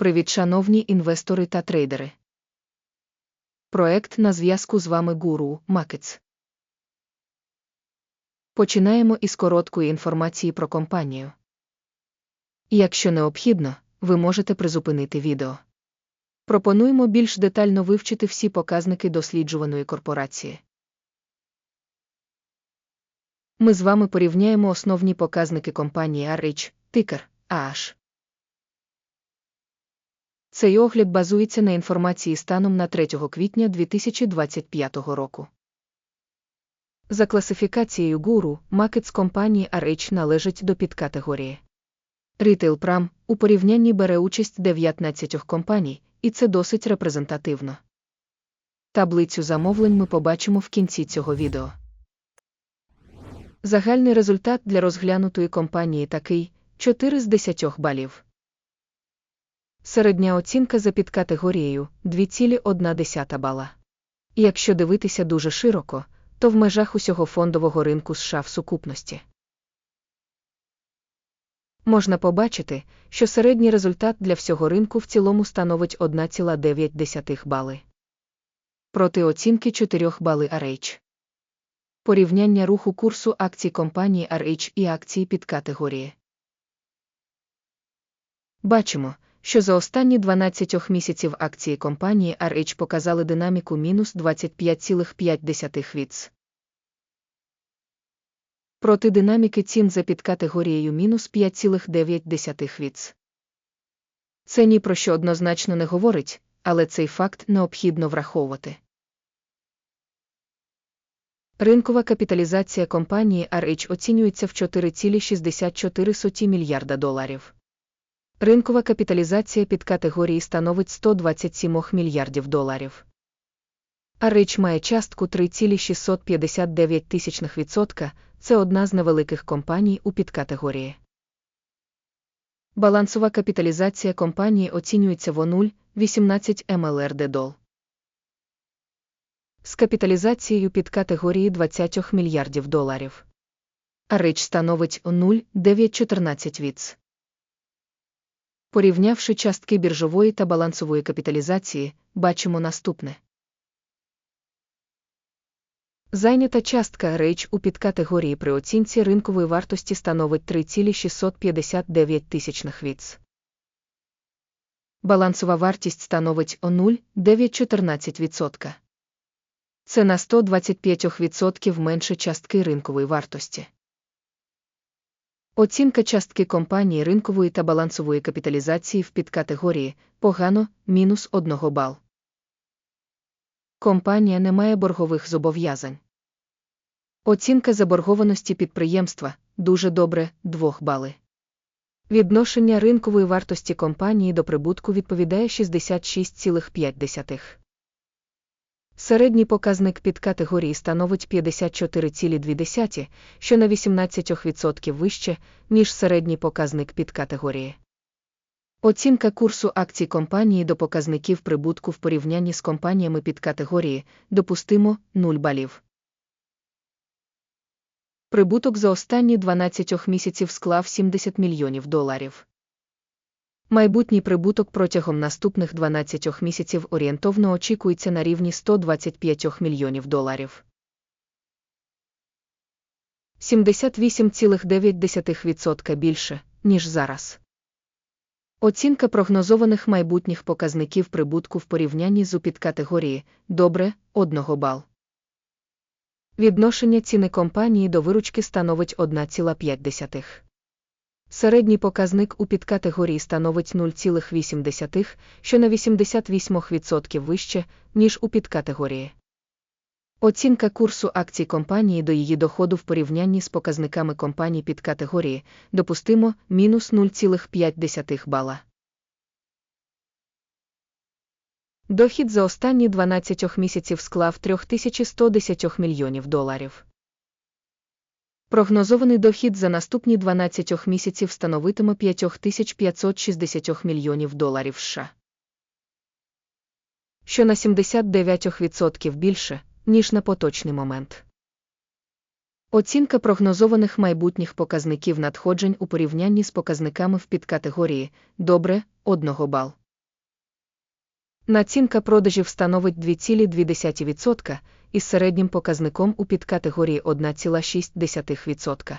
Привіт, шановні інвестори та трейдери. Проект на зв'язку з вами Гуру Макетс. Починаємо із короткої інформації про компанію. Якщо необхідно, ви можете призупинити відео. Пропонуємо більш детально вивчити всі показники досліджуваної корпорації. Ми з вами порівняємо основні показники компанії RH, тикер AH. Цей огляд базується на інформації станом на 3 квітня 2025 року. За класифікацією гуру, макет компанії RH належить до підкатегорії. Retail Pram у порівнянні бере участь 19 компаній, і це досить репрезентативно. Таблицю замовлень ми побачимо в кінці цього відео. Загальний результат для розглянутої компанії такий 4 з 10 балів. Середня оцінка за підкатегорією 2,1 бала. Якщо дивитися дуже широко, то в межах усього фондового ринку США в сукупності. Можна побачити, що середній результат для всього ринку в цілому становить 1,9 бали. Проти оцінки 4 бали RH. Порівняння руху курсу акцій компанії RH і акції підкатегорії. Бачимо, що за останні 12 місяців акції компанії RH показали динаміку мінус 25,5 віц. Проти динаміки цін за підкатегорією мінус 5,9 віц. Це ні про що однозначно не говорить, але цей факт необхідно враховувати. Ринкова капіталізація компанії RH оцінюється в 4,64 мільярда доларів. Ринкова капіталізація під категорії становить 127 мільярдів доларів. RH має частку 3,659%, це одна з невеликих компаній у підкатегорії. Балансова капіталізація компанії оцінюється в 0,18 МЛРД дол. З капіталізацією під категорії 20 мільярдів доларів. RH становить 0,914 віц. Порівнявши частки біржової та балансової капіталізації, бачимо наступне. Зайнята частка рейч у підкатегорії при оцінці ринкової вартості становить 3,659 тисячних віц. Балансова вартість становить 0,914%. Це на 125% менше частки ринкової вартості. Оцінка частки компанії ринкової та балансової капіталізації в підкатегорії погано мінус 1 бал. Компанія не має боргових зобов'язань. Оцінка заборгованості підприємства дуже добре 2 бали. Відношення ринкової вартості компанії до прибутку відповідає 66,5. Середній показник під категорії становить 54,2, що на 18% вище, ніж середній показник під категорії. Оцінка курсу акцій компанії до показників прибутку в порівнянні з компаніями під категорії допустимо 0 балів. Прибуток за останні 12 місяців склав 70 мільйонів доларів. Майбутній прибуток протягом наступних 12 місяців орієнтовно очікується на рівні 125 мільйонів доларів. 78,9% більше, ніж зараз. Оцінка прогнозованих майбутніх показників прибутку в порівнянні з у підкатегорії добре 1 бал. Відношення ціни компанії до виручки становить 1,5. Середній показник у підкатегорії становить 0,8, що на 88% вище, ніж у підкатегорії. Оцінка курсу акцій компанії до її доходу в порівнянні з показниками компаній підкатегорії допустимо мінус 0,5 бала. Дохід за останні 12 місяців склав 3110 мільйонів доларів. Прогнозований дохід за наступні 12 місяців становитиме 5560 мільйонів доларів США. Що на 79% більше, ніж на поточний момент. Оцінка прогнозованих майбутніх показників надходжень у порівнянні з показниками в підкатегорії добре 1 бал. Націнка продажів становить 2,2% із середнім показником у підкатегорії 1,6%.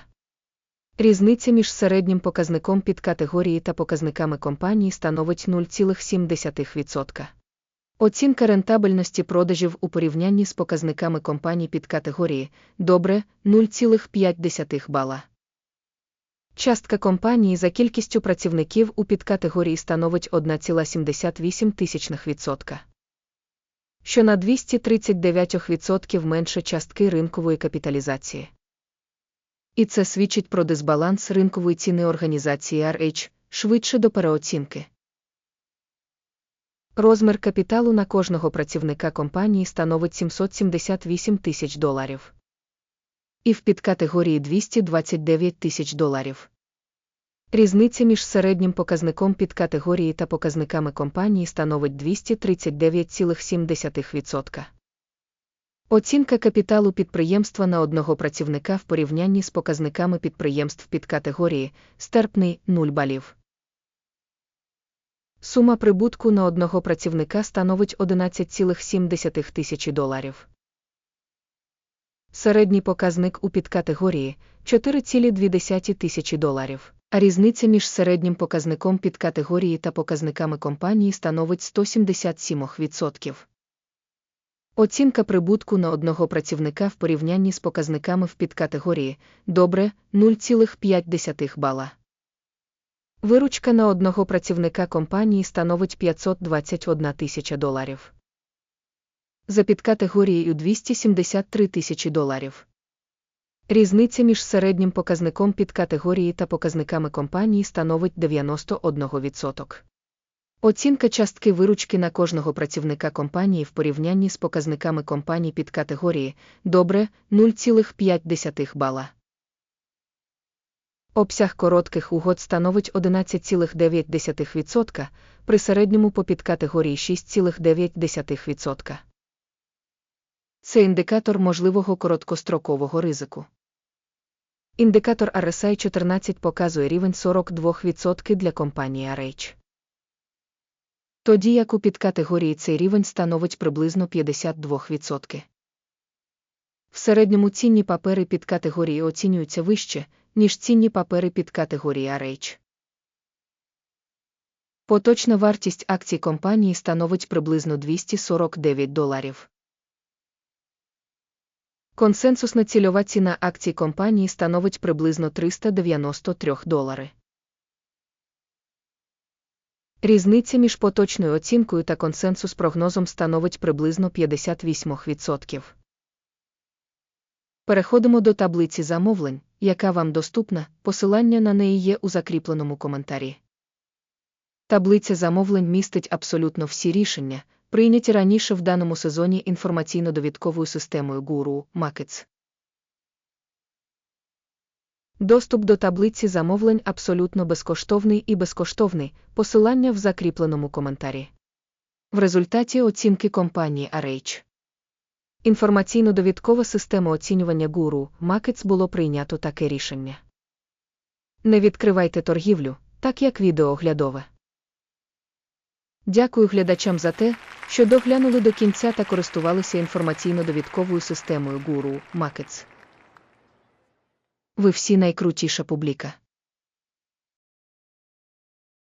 Різниця між середнім показником підкатегорії та показниками компанії становить 0,7%. Оцінка рентабельності продажів у порівнянні з показниками компаній підкатегорії добре 0,5 бала. Частка компанії за кількістю працівників у підкатегорії становить 1,78%, що на 239% менше частки ринкової капіталізації. І це свідчить про дисбаланс ринкової ціни організації RH, швидше до переоцінки. Розмір капіталу на кожного працівника компанії становить 778 тисяч доларів. І в підкатегорії 229 тисяч доларів. Різниця між середнім показником підкатегорії та показниками компанії становить 239,7%. Оцінка капіталу підприємства на одного працівника в порівнянні з показниками підприємств підкатегорії стерпний 0 балів. Сума прибутку на одного працівника становить 11,7 тисячі доларів. Середній показник у підкатегорії 4,2 тисячі доларів, а різниця між середнім показником підкатегорії та показниками компанії становить 177%. Оцінка прибутку на одного працівника в порівнянні з показниками в підкатегорії добре 0,5 бала. Виручка на одного працівника компанії становить 521 тисяча доларів. За підкатегорією 273 тисячі доларів. Різниця між середнім показником підкатегорії та показниками компанії становить 91%. Оцінка частки виручки на кожного працівника компанії в порівнянні з показниками компаній підкатегорії добре 0,5 бала. Обсяг коротких угод становить 11,9% при середньому по підкатегорії 6,9%. Це індикатор можливого короткострокового ризику. Індикатор RSI 14 показує рівень 42% для компанії RH. Тоді як у підкатегорії цей рівень становить приблизно 52%. В середньому цінні папери під категорії оцінюються вище, ніж цінні папери під категорії RH. Поточна вартість акцій компанії становить приблизно 249 доларів. Консенсусна цільова ціна акцій компанії становить приблизно 393 долари. Різниця між поточною оцінкою та консенсус прогнозом становить приблизно 58%. Переходимо до таблиці замовлень, яка вам доступна, посилання на неї є у закріпленому коментарі. Таблиця замовлень містить абсолютно всі рішення, прийняті раніше в даному сезоні інформаційно-довідковою системою Guru Markets. Доступ до таблиці замовлень абсолютно безкоштовний і безкоштовний, посилання в закріпленому коментарі. В результаті оцінки компанії RH. Інформаційно-довідкова система оцінювання Guru Markets було прийнято таке рішення. Не відкривайте торгівлю, так як відео оглядове. Дякую глядачам за те, що доглянули до кінця та користувалися інформаційно-довідковою системою Guru Markets. Ви всі найкрутіша публіка.